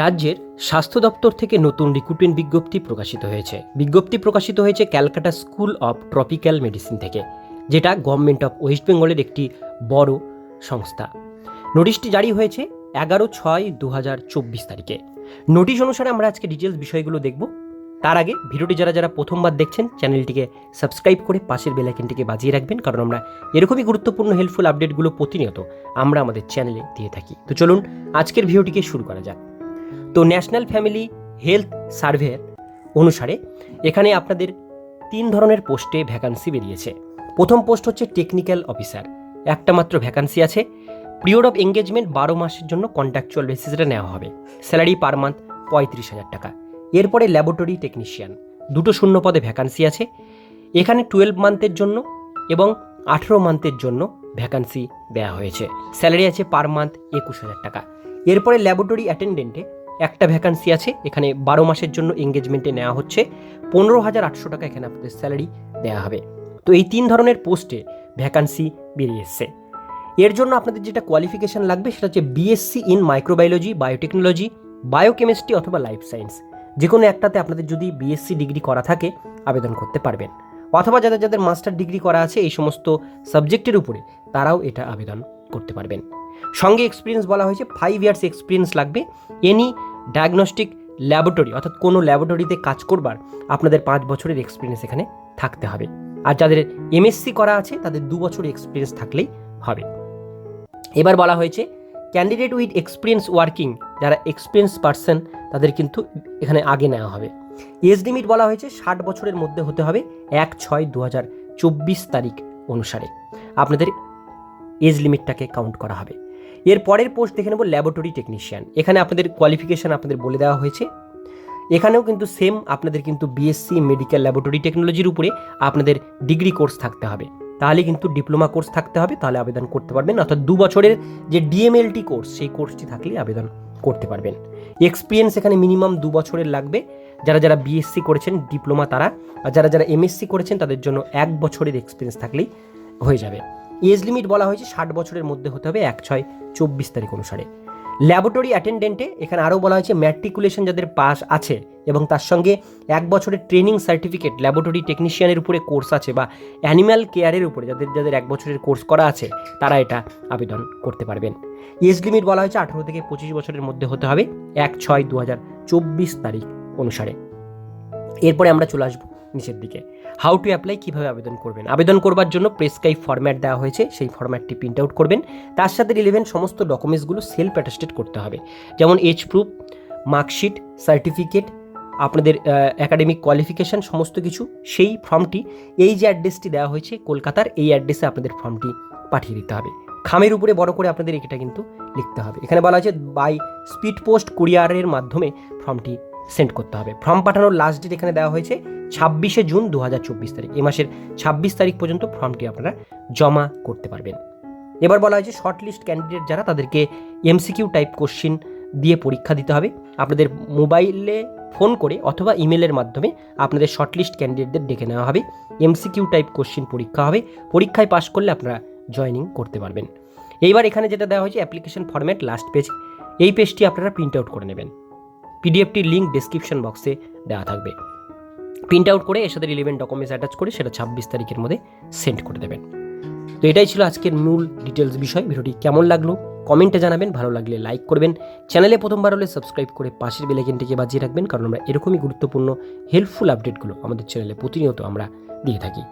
রাজ্যের স্বাস্থ্য দপ্তর থেকে নতুন রিক্রুটমেন্ট বিজ্ঞপ্তি প্রকাশিত হয়েছে। বিজ্ঞপ্তি প্রকাশিত হয়েছে Calcutta school of tropical medicine থেকে, যেটা গভর্নমেন্ট অফ ওয়েস্ট বেঙ্গলের একটি বড় সংস্থা। নোটিশটি জারি হয়েছে এগারো ছয় দু হাজার চব্বিশ তারিখে। নোটিশ অনুসারে আমরা আজকে ডিটেলস বিষয়গুলো দেখব। তার আগে ভিডিওটি যারা যারা প্রথমবার দেখছেন, চ্যানেলটিকে সাবস্ক্রাইব করে পাশের বেলাইকেনটিকে বাজিয়ে রাখবেন, কারণ আমরা এরকমই গুরুত্বপূর্ণ হেল্পফুল আপডেটগুলো প্রতিনিয়ত আমরা আমাদের চ্যানেলে দিয়ে থাকি। তো চলুন আজকের ভিডিওটিকে শুরু করা যাক। তো ন্যাশনাল ফ্যামিলি হেলথ সার্ভে অনুসারে এখানে আপনাদের তিন ধরনের পোস্টে ভ্যাকান্সি বেরিয়েছে। প্রথম পোস্ট হচ্ছে টেকনিক্যাল অফিসার। একটা মাত্র ভ্যাকান্সি আছে। পিরিয়ড অফ এঙ্গেজমেন্ট বারো মাসের জন্য কন্ট্রাকচুয়াল বেসিসে নেওয়া হবে। স্যালারি পার মান্থ পঁয়ত্রিশ হাজার টাকা। এরপরে ল্যাবরেটরি টেকনিশিয়ান। দুটো শূন্য পদে ভ্যাকান্সি আছে। এখানে টুয়েলভ মান্থের জন্য এবং আঠেরো মান্থের জন্য ভ্যাকান্সি দেওয়া হয়েছে। স্যালারি আছে পার মান্থ একুশ হাজার টাকা। এরপরে ল্যাবরেটরি অ্যাটেন্ডেন্টে একটা ভ্যাকান্সি আছে, এখানে বারো মাসের জন্য এঙ্গেজমেন্টে নেওয়া হচ্ছে, পনেরো হাজার আটশো টাকা এখানে আপনাদের স্যালারি দেওয়া হবে। তো এই তিন ধরনের পোস্টে ভ্যাকান্সি বেরিয়ে এসছে। এর জন্য আপনাদের যেটা কোয়ালিফিকেশন লাগবে সেটা হচ্ছে BSc in microbiology biotechnology biochemistry অথবা লাইফ সায়েন্স যে কোনো একটাতে আপনাদের যদি বিএসসি ডিগ্রি করা থাকে, আবেদন করতে পারবেন। অথবা যাদের যাদের মাস্টার ডিগ্রি করা আছে, এই সমস্ত সাবজেক্টের উপরে তারাও এটা আবেদন করতে পারবেন। সঙ্গে এক্সপিরিয়েন্স বলা হয়েছে ফাইভ ইয়ার্স এক্সপিরিয়েন্স লাগবে এনি ডায়াগনস্টিক ল্যাবরেটরি অর্থাৎ কোনো ল্যাবরেটরিতে কাজ করবার আপনাদের পাঁচ বছরের এক্সপিরিয়েন্স এখানে থাকতে হবে। আর যাদের এমএসসি করা আছে, তাদের দু বছর এক্সপিরিয়েন্স থাকলেই হবে। এবার বলা হয়েছে ক্যান্ডিডেট উইথ এক্সপিরিয়েন্স ওয়ার্কিং যারা এক্সপিরিয়েন্স পার্সন তাদের কিন্তু এখানে আগে নেওয়া হবে। এজ লিমিট বলা হয়েছে, ষাট বছরের মধ্যে হতে হবে, এক ছয় দু হাজার চব্বিশ তারিখ অনুসারে। আপনাদের এজ লিমিটটাকে কাউন্ট করা হবে। এর পরের পোস্ট দেখে নেব ল্যাবরেটরি টেকনিশিয়ান এখানে আপনাদের কোয়ালিফিকেশান আপনাদের বলে দেওয়া হয়েছে। এখানেও কিন্তু সেম আপনাদের কিন্তু বিএসসি মেডিকেল ল্যাবরেটরি টেকনোলজির উপরে আপনাদের ডিগ্রি কোর্স থাকতে হবে। তাহলে কিন্তু ডিপ্লোমা কোর্স থাকতে হবে, তাহলে আবেদন করতে পারবেন। অর্থাৎ দু বছরের যে ডিএমএলটি কোর্স সেই কোর্সটি থাকলেই আবেদন করতে পারবেন। এক্সপিরিয়েন্স এখানে মিনিমাম দু বছরের লাগবে। যারা যারা বিএসসি করেছেন ডিপ্লোমা তারা, আর যারা যারা এমএসসি করেছেন, তাদের জন্য এক বছরের এক্সপিরিয়েন্স থাকলেই হয়ে যাবে। এজ লিমিট বলা হয়েছে ষাট বছরের মধ্যে হতে হবে এক ছয় চব্বিশ তারিখ অনুসারে। ল্যাবরেটরি অ্যাটেন্ডেন্টে এখানে আরও বলা হয়েছে ম্যাট্রিকুলেশন যাদের পাস আছে এবং তার সঙ্গে এক বছরের ট্রেনিং সার্টিফিকেট, ল্যাবরেটরি টেকনিশিয়ানের উপরে কোর্স আছে বা অ্যানিম্যাল কেয়ারের উপরে যাদের যাদের এক বছরের কোর্স করা আছে, তারা এটা আবেদন করতে পারবেন। এজ লিমিট বলা হয়েছে আঠেরো থেকে পঁচিশ বছরের মধ্যে হতে হবে এক ছয় দু চব্বিশ তারিখ অনুসারে। এরপরে আমরা চলে আসব নিচের দিকে। হাউ টু অ্যাপ্লাই কীভাবে আবেদন করবেন? আবেদন করবার জন্য প্রেসক্রাইব ফরম্যাট দেওয়া হয়েছে, সেই ফর্ম্যাটটি প্রিন্ট আউট করবেন। তার সাথে রিলেভেন্ট সমস্ত ডকুমেন্টসগুলো সেলফ অ্যাটাস্টেড করতে হবে। যেমন এজ প্রুফ মার্কশিট সার্টিফিকেট আপনাদের একাডেমিক কোয়ালিফিকেশান সমস্ত কিছু। সেই ফর্মটি এই যে অ্যাড্রেসটি দেওয়া হয়েছে কলকাতার, এই অ্যাড্রেসে আপনাদের ফর্মটি পাঠিয়ে দিতে হবে। খামের উপরে বড় করে আপনাদের এটা কিন্তু লিখতে হবে। এখানে বলা হয়েছে বাই স্পিড পোস্ট কুরিয়ারের মাধ্যমে ফর্মটি সেন্ড করতে হবে। ফর্ম পাঠানোর লাস্ট ডেট এখানে দেওয়া হয়েছে ছাব্বিশে জুন দু হাজার চব্বিশ তারিখ। এই মাসের ছাব্বিশ তারিখ পর্যন্ত ফর্মটি আপনারা জমা করতে পারবেন। এবার বলা হয়েছে শর্ট লিস্ট ক্যান্ডিডেট যারা, তাদেরকে এমসিকিউ টাইপ কোশ্চিন দিয়ে পরীক্ষা দিতে হবে। আপনাদের মোবাইলে ফোন করে অথবা ইমেলের মাধ্যমে আপনাদের শর্ট লিস্ট ক্যান্ডিডেটদের ডেকে নেওয়া হবে। এমসিকিউ টাইপ কোশ্চিন পরীক্ষা হবে। পরীক্ষায় পাশ করলে আপনারা জয়নিং করতে পারবেন। এইবার এখানে যেটা দেওয়া হয়েছে অ্যাপ্লিকেশন ফর্ম্যাট লাস্ট পেজ এই পেজটি আপনারা প্রিন্ট আউট করে নেবেন। পিডিএফটির লিঙ্ক ডিসক্রিপশন বক্সে দেওয়া থাকবে। প্রিন্ট আউট করে এর সাথে রিলেভেন্ট ডকুমেন্টস অ্যাটাচ করে সেটা ছাব্বিশ তারিখের মধ্যে সেন্ড করে দেবেন। তো এটাই ছিল আজকের মূল ডিটেলস বিষয়। ভিডিওটি কেমন লাগল? কমেন্টে জানাবেন। ভালো লাগলে লাইক করবেন। চ্যানেলে প্রথমবার হলে সাবস্ক্রাইব করে পাশের বেলাইকেনটিকে বাজিয়ে রাখবেন। কারণ আমরা এরকমই গুরুত্বপূর্ণ হেল্পফুল আপডেটগুলো আমাদের চ্যানেলে প্রতিনিয়ত আমরা দিয়ে থাকি।